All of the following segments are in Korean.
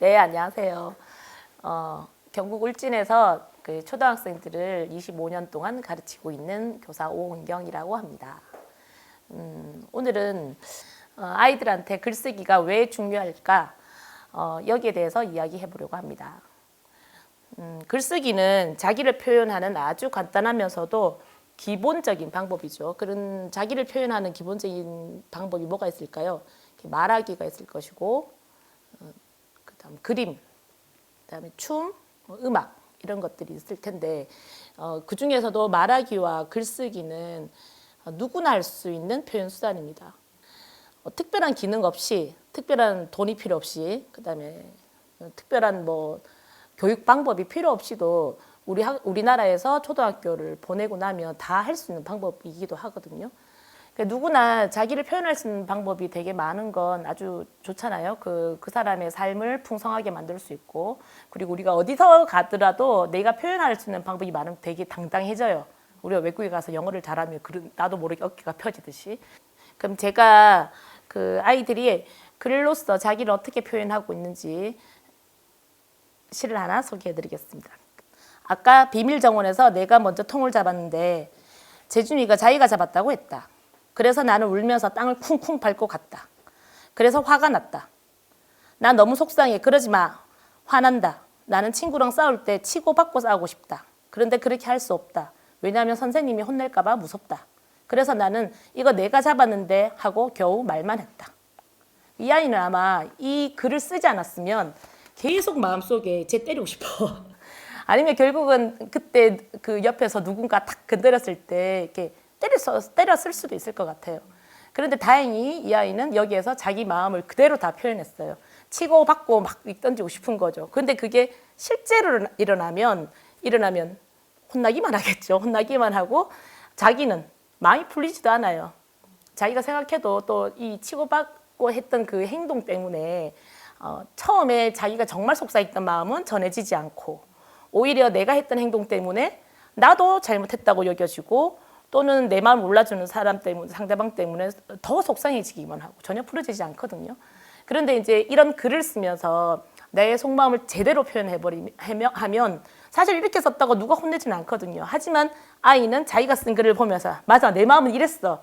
네, 안녕하세요. 어, 경북 울진에서 그 초등학생들을 25년 동안 가르치고 있는 교사 오은경이라고 합니다. 음, 오늘은 어, 아이들한테 글쓰기가 왜 중요할까 어, 여기에 대해서 이야기해 보려고 합니다. 음, 글쓰기는 자기를 표현하는 아주 간단하면서도 기본적인 방법이죠. 그런 자기를 표현하는 기본적인 방법이 뭐가 있을까요? 말하기가 있을 것이고, 어, 그림, 그다음에 춤, 뭐 음악 이런 것들이 있을 텐데 어, 그 중에서도 말하기와 글쓰기는 어, 누구나 할 수 있는 표현 수단입니다. 어, 특별한 기능 없이, 특별한 돈이 필요 없이, 그다음에 어, 특별한 뭐 교육 방법이 필요 없이도 우리 학, 우리나라에서 초등학교를 보내고 나면 다 할 수 있는 방법이기도 하거든요. 그러니까 누구나 자기를 표현할 수 있는 방법이 되게 많은 건 아주 좋잖아요. 그, 그 사람의 삶을 풍성하게 만들 수 있고, 그리고 우리가 어디서 가더라도 내가 표현할 수 있는 방법이 많으면 되게 당당해져요. 우리가 외국에 가서 영어를 잘하면 나도 모르게 어깨가 펴지듯이. 그럼 제가 그 아이들이 글로써 자기를 어떻게 표현하고 있는지 시를 하나 소개해 드리겠습니다. 아까 비밀 정원에서 내가 먼저 통을 잡았는데 재준이가 자기가 잡았다고 했다. 그래서 나는 울면서 땅을 쿵쿵 밟고 갔다. 그래서 화가 났다. 나 너무 속상해. 그러지 마. 화난다. 나는 친구랑 싸울 때 치고 받고 싸우고 싶다. 그런데 그렇게 할 수 없다. 왜냐하면 선생님이 혼낼까봐 무섭다. 그래서 나는 이거 내가 잡았는데 하고 겨우 말만 했다. 이 아이는 아마 이 글을 쓰지 않았으면 계속 마음속에 쟤 때리고 싶어. 아니면 결국은 그때 그 옆에서 누군가 탁 건드렸을 때 이렇게 때렸어, 때렸을 수도 있을 것 같아요. 그런데 다행히 이 아이는 여기에서 자기 마음을 그대로 다 표현했어요. 치고 받고 막 던지고 싶은 거죠. 근데 그게 실제로 일어나면 일어나면 혼나기만 하겠죠. 혼나기만 하고 자기는 마음이 풀리지도 않아요. 자기가 생각해도 또 이 치고받고 했던 그 행동 때문에 어, 처음에 자기가 정말 속상했던 마음은 전해지지 않고 오히려 내가 했던 행동 때문에 나도 잘못했다고 여겨지고 또는 내 마음을 몰라주는 사람 때문에 상대방 때문에 더 속상해지기만 하고 전혀 풀어지지 않거든요. 그런데 이제 이런 글을 쓰면서 내 속마음을 제대로 표현해버리면 사실 이렇게 썼다고 누가 혼내지는 않거든요. 하지만 아이는 자기가 쓴 글을 보면서 맞아 내 마음은 이랬어.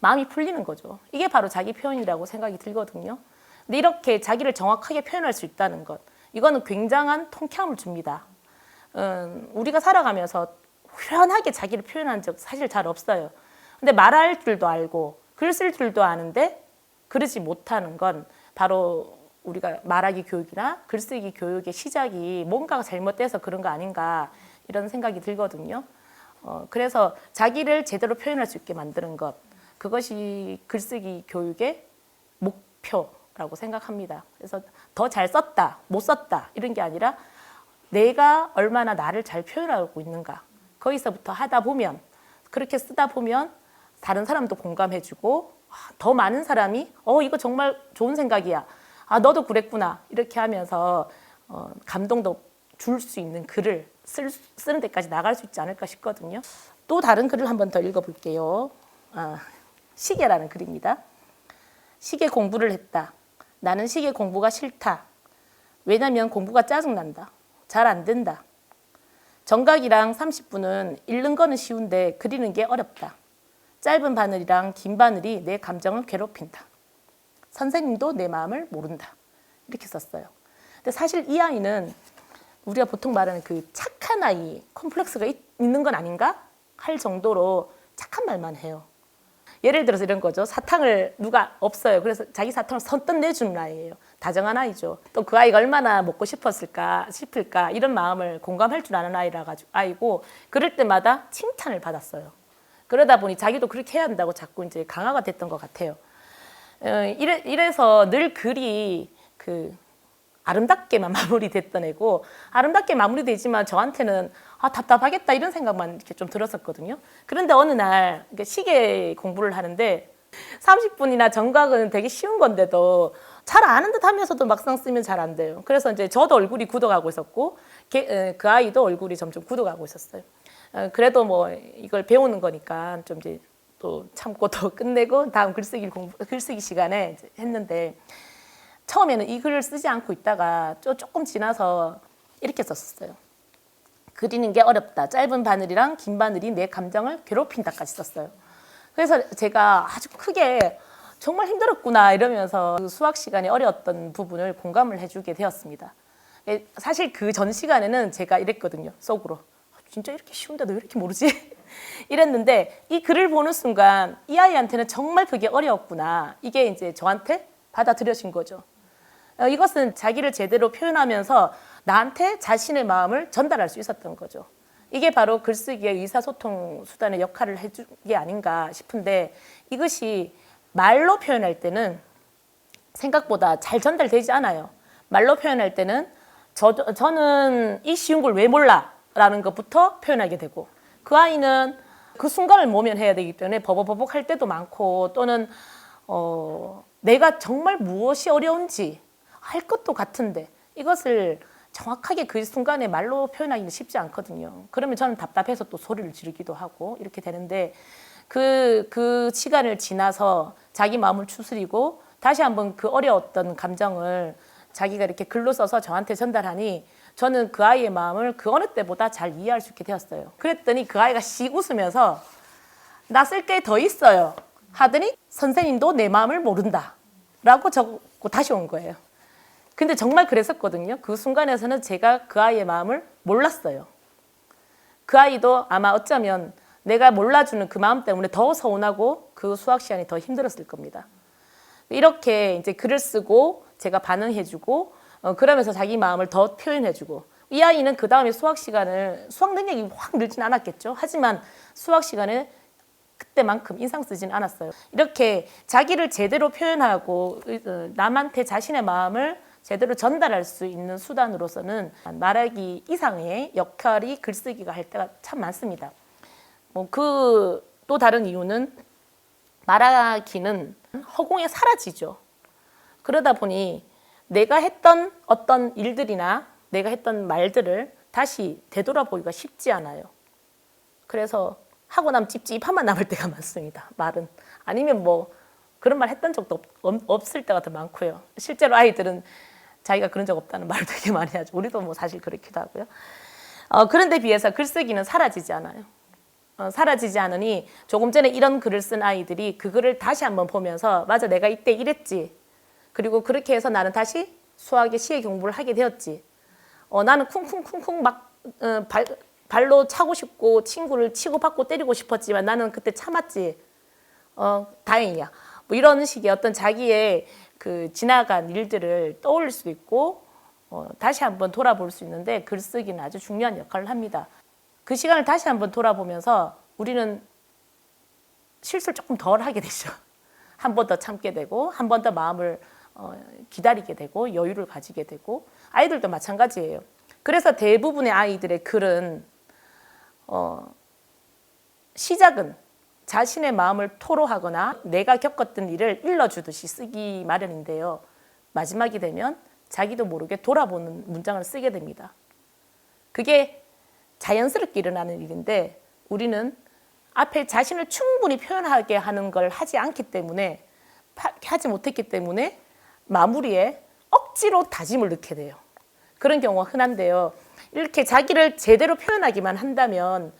마음이 풀리는 거죠. 이게 바로 자기 표현이라고 생각이 들거든요. 근데 이렇게 자기를 정확하게 표현할 수 있다는 것, 이거는 굉장한 통쾌함을 줍니다. 음, 우리가 살아가면서 후련하게 자기를 표현한 적 사실 잘 없어요. 근데 말할 줄도 알고 글 쓸 줄도 아는데 그러지 못하는 건 바로 우리가 말하기 교육이나 글쓰기 교육의 시작이 뭔가가 잘못돼서 그런 거 아닌가 이런 생각이 들거든요. 어, 그래서 자기를 제대로 표현할 수 있게 만드는 것 그것이 글쓰기 교육의 목표라고 생각합니다. 그래서 더 잘 썼다, 못 썼다 이런 게 아니라 내가 얼마나 나를 잘 표현하고 있는가 거기서부터 하다 보면 그렇게 쓰다 보면 다른 사람도 공감해주고 아, 더 많은 사람이 어 이거 정말 좋은 생각이야 아 너도 그랬구나 이렇게 하면서 어, 감동도 줄 수 있는 글을 쓸, 쓰는 데까지 나갈 수 있지 않을까 싶거든요. 또 다른 글을 한 번 더 읽어볼게요. 아, 시계라는 글입니다. 시계 공부를 했다. 나는 시계 공부가 싫다. 왜냐면 공부가 짜증난다. 잘 안 된다. 정각이랑 30분은 읽는 거는 쉬운데 그리는 게 어렵다. 짧은 바늘이랑 긴 바늘이 내 감정을 괴롭힌다. 선생님도 내 마음을 모른다. 이렇게 썼어요. 근데 사실 이 아이는 우리가 보통 말하는 그 착한 아이, 컴플렉스가 있, 있는 건 아닌가? 할 정도로 착한 말만 해요. 예를 들어서 이런 거죠. 사탕을 누가 없어요. 그래서 자기 사탕을 선뜻 내주는 아이예요. 다정한 아이죠. 또 그 아이가 얼마나 먹고 싶었을까, 싶을까 이런 마음을 공감할 줄 아는 아이라 가지고 아이고 그럴 때마다 칭찬을 받았어요. 그러다 보니 자기도 그렇게 해야 한다고 자꾸 이제 강화가 됐던 것 같아요. 어, 이래, 이래서 늘 글이 그 아름답게만 마무리됐던 애고 아름답게 마무리되지만 저한테는 아 답답하겠다 이런 생각만 이렇게 좀 들었었거든요. 그런데 어느 날 시계 공부를 하는데 30분이나 정각은 되게 쉬운 건데도 잘 아는 듯 하면서도 막상 쓰면 잘 안 돼요. 그래서 이제 저도 얼굴이 굳어가고 있었고 그 아이도 얼굴이 점점 굳어가고 있었어요. 어, 그래도 뭐 이걸 배우는 거니까 좀 이제 또 참고 또 끝내고 다음 글쓰기 공부 글쓰기 시간에 했는데 처음에는 이 글을 쓰지 않고 있다가 또 조금 지나서 이렇게 썼어요. 그리는 게 어렵다. 짧은 바늘이랑 긴 바늘이 내 감정을 괴롭힌다까지 썼어요. 그래서 제가 아주 크게 정말 힘들었구나 이러면서 그 수학 시간에 어려웠던 부분을 공감을 해주게 되었습니다. 예, 사실 그 전 시간에는 제가 이랬거든요. 속으로. 아, 진짜 이렇게 쉬운데 너 왜 이렇게 모르지? 이랬는데 이 글을 보는 순간 이 아이한테는 정말 그게 어려웠구나. 이게 이제 저한테 받아들여진 거죠. 어, 이것은 자기를 제대로 표현하면서 나한테 자신의 마음을 전달할 수 있었던 거죠. 이게 바로 글쓰기의 의사소통 수단의 역할을 해준 게 아닌가 싶은데 이것이 말로 표현할 때는 생각보다 잘 전달되지 않아요. 말로 표현할 때는 저, 저는 이 쉬운 걸 왜 몰라? 라는 것부터 표현하게 되고 그 아이는 그 순간을 모면해야 되기 때문에 버벅버벅 할 때도 많고 또는 어, 내가 정말 무엇이 어려운지 할 것도 같은데 이것을 정확하게 그 순간에 말로 표현하기는 쉽지 않거든요. 그러면 저는 답답해서 또 소리를 지르기도 하고 이렇게 되는데 그, 그 시간을 지나서 자기 마음을 추스리고 다시 한번 그 어려웠던 감정을 자기가 이렇게 글로 써서 저한테 전달하니 저는 그 아이의 마음을 그 어느 때보다 잘 이해할 수 있게 되었어요. 그랬더니 그 아이가 씩 웃으면서 나 쓸 게 더 있어요. 하더니 선생님도 내 마음을 모른다. 라고 적고 다시 온 거예요. 근데 정말 그랬었거든요. 그 순간에서는 제가 그 아이의 마음을 몰랐어요. 그 아이도 아마 어쩌면 내가 몰라주는 그 마음 때문에 더 서운하고 그 수학 시간이 더 힘들었을 겁니다. 이렇게 이제 글을 쓰고 제가 반응해주고 어, 그러면서 자기 마음을 더 표현해주고 이 아이는 그 다음에 수학 시간을 수학 능력이 확 늘진 않았겠죠. 하지만 수학 시간에 그때만큼 인상 쓰진 않았어요. 이렇게 자기를 제대로 표현하고 어, 남한테 자신의 마음을 제대로 전달할 수 있는 수단으로서는 말하기 이상의 역할이 글쓰기가 할 때가 참 많습니다. 뭐 그 또 다른 이유는 말하기는 허공에 사라지죠. 그러다 보니 내가 했던 어떤 일들이나 내가 했던 말들을 다시 되돌아보기가 쉽지 않아요. 그래서 하고 나면 찝찝함만 남을 때가 많습니다. 말은 아니면 뭐 그런 말 했던 적도 없, 없을 때가 더 많고요. 실제로 아이들은 자기가 그런 적 없다는 말을 되게 많이 하죠. 우리도 뭐 사실 그렇기도 하고요. 어, 그런데 비해서 글쓰기는 사라지지 않아요. 어, 사라지지 않으니 조금 전에 이런 글을 쓴 아이들이 그 글을 다시 한번 보면서 맞아 내가 이때 이랬지. 그리고 그렇게 해서 나는 다시 수학의 시의 공부를 하게 되었지. 어, 나는 쿵쿵쿵쿵 막 어, 발, 발로 차고 싶고 친구를 치고 받고 때리고 싶었지만 나는 그때 참았지. 어, 다행이야. 뭐 이런 식의 어떤 자기의 그 지나간 일들을 떠올릴 수 있고 어, 다시 한번 돌아볼 수 있는데 글쓰기는 아주 중요한 역할을 합니다. 그 시간을 다시 한번 돌아보면서 우리는 실수를 조금 덜 하게 되죠. 한 번 더 참게 되고 한 번 더 마음을 어, 기다리게 되고 여유를 가지게 되고 아이들도 마찬가지예요. 그래서 대부분의 아이들의 글은 어, 시작은 자신의 마음을 토로하거나 내가 겪었던 일을 일러주듯이 쓰기 마련인데요. 마지막이 되면 자기도 모르게 돌아보는 문장을 쓰게 됩니다. 그게 자연스럽게 일어나는 일인데 우리는 앞에 자신을 충분히 표현하게 하는 걸 하지 않기 때문에 하지 못했기 때문에 마무리에 억지로 다짐을 넣게 돼요. 그런 경우가 흔한데요. 이렇게 자기를 제대로 표현하기만 한다면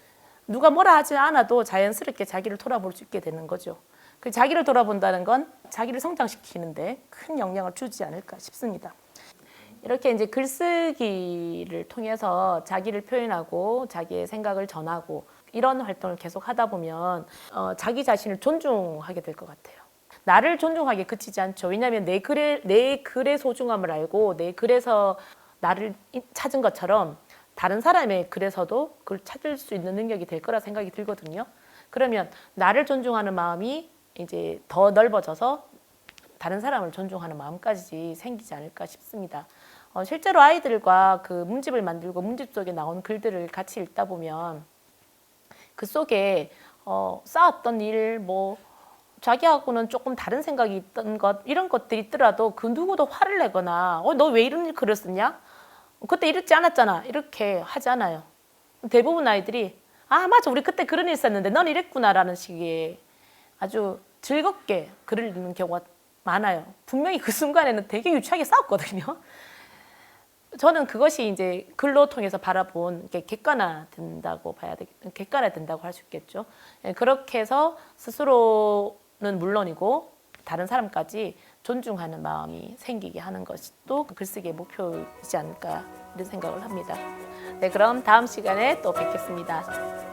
누가 뭐라 하지 않아도 자연스럽게 자기를 돌아볼 수 있게 되는 거죠. 그 자기를 돌아본다는 건 자기를 성장시키는데 큰 영향을 주지 않을까 싶습니다. 이렇게 이제 글쓰기를 통해서 자기를 표현하고 자기의 생각을 전하고 이런 활동을 계속 하다 보면 어, 자기 자신을 존중하게 될 것 같아요. 나를 존중하게 그치지 않죠. 왜냐하면 내 글의 내 글의 소중함을 알고 내 글에서 나를 찾은 것처럼 다른 사람의 글에서도 그걸 찾을 수 있는 능력이 될 거라 생각이 들거든요. 그러면 나를 존중하는 마음이 이제 더 넓어져서 다른 사람을 존중하는 마음까지 생기지 않을까 싶습니다. 어, 실제로 아이들과 그 문집을 만들고 문집 속에 나온 글들을 같이 읽다 보면 그 속에 어, 쌓았던 일, 뭐 자기하고는 조금 다른 생각이 있던 것 이런 것들이 있더라도 그 누구도 화를 내거나 어, 너 왜 이런 글을 썼냐? 그때 이랬지 않았잖아. 이렇게 하지 않아요. 대부분 아이들이 아 맞아 우리 그때 그런 일 있었는데 넌 이랬구나라는 식의 아주 즐겁게 글을 읽는 경우가 많아요. 분명히 그 순간에는 되게 유치하게 싸웠거든요. 저는 그것이 이제 글로 통해서 바라본 게 객관화 된다고 봐야 되 객관화 된다고 할 수 있겠죠. 예, 그렇게 해서 스스로는 물론이고 다른 사람까지 존중하는 마음이 생기게 하는 것이 또 글쓰기의 목표이지 않을까 이런 생각을 합니다. 네, 그럼 다음 시간에 또 뵙겠습니다.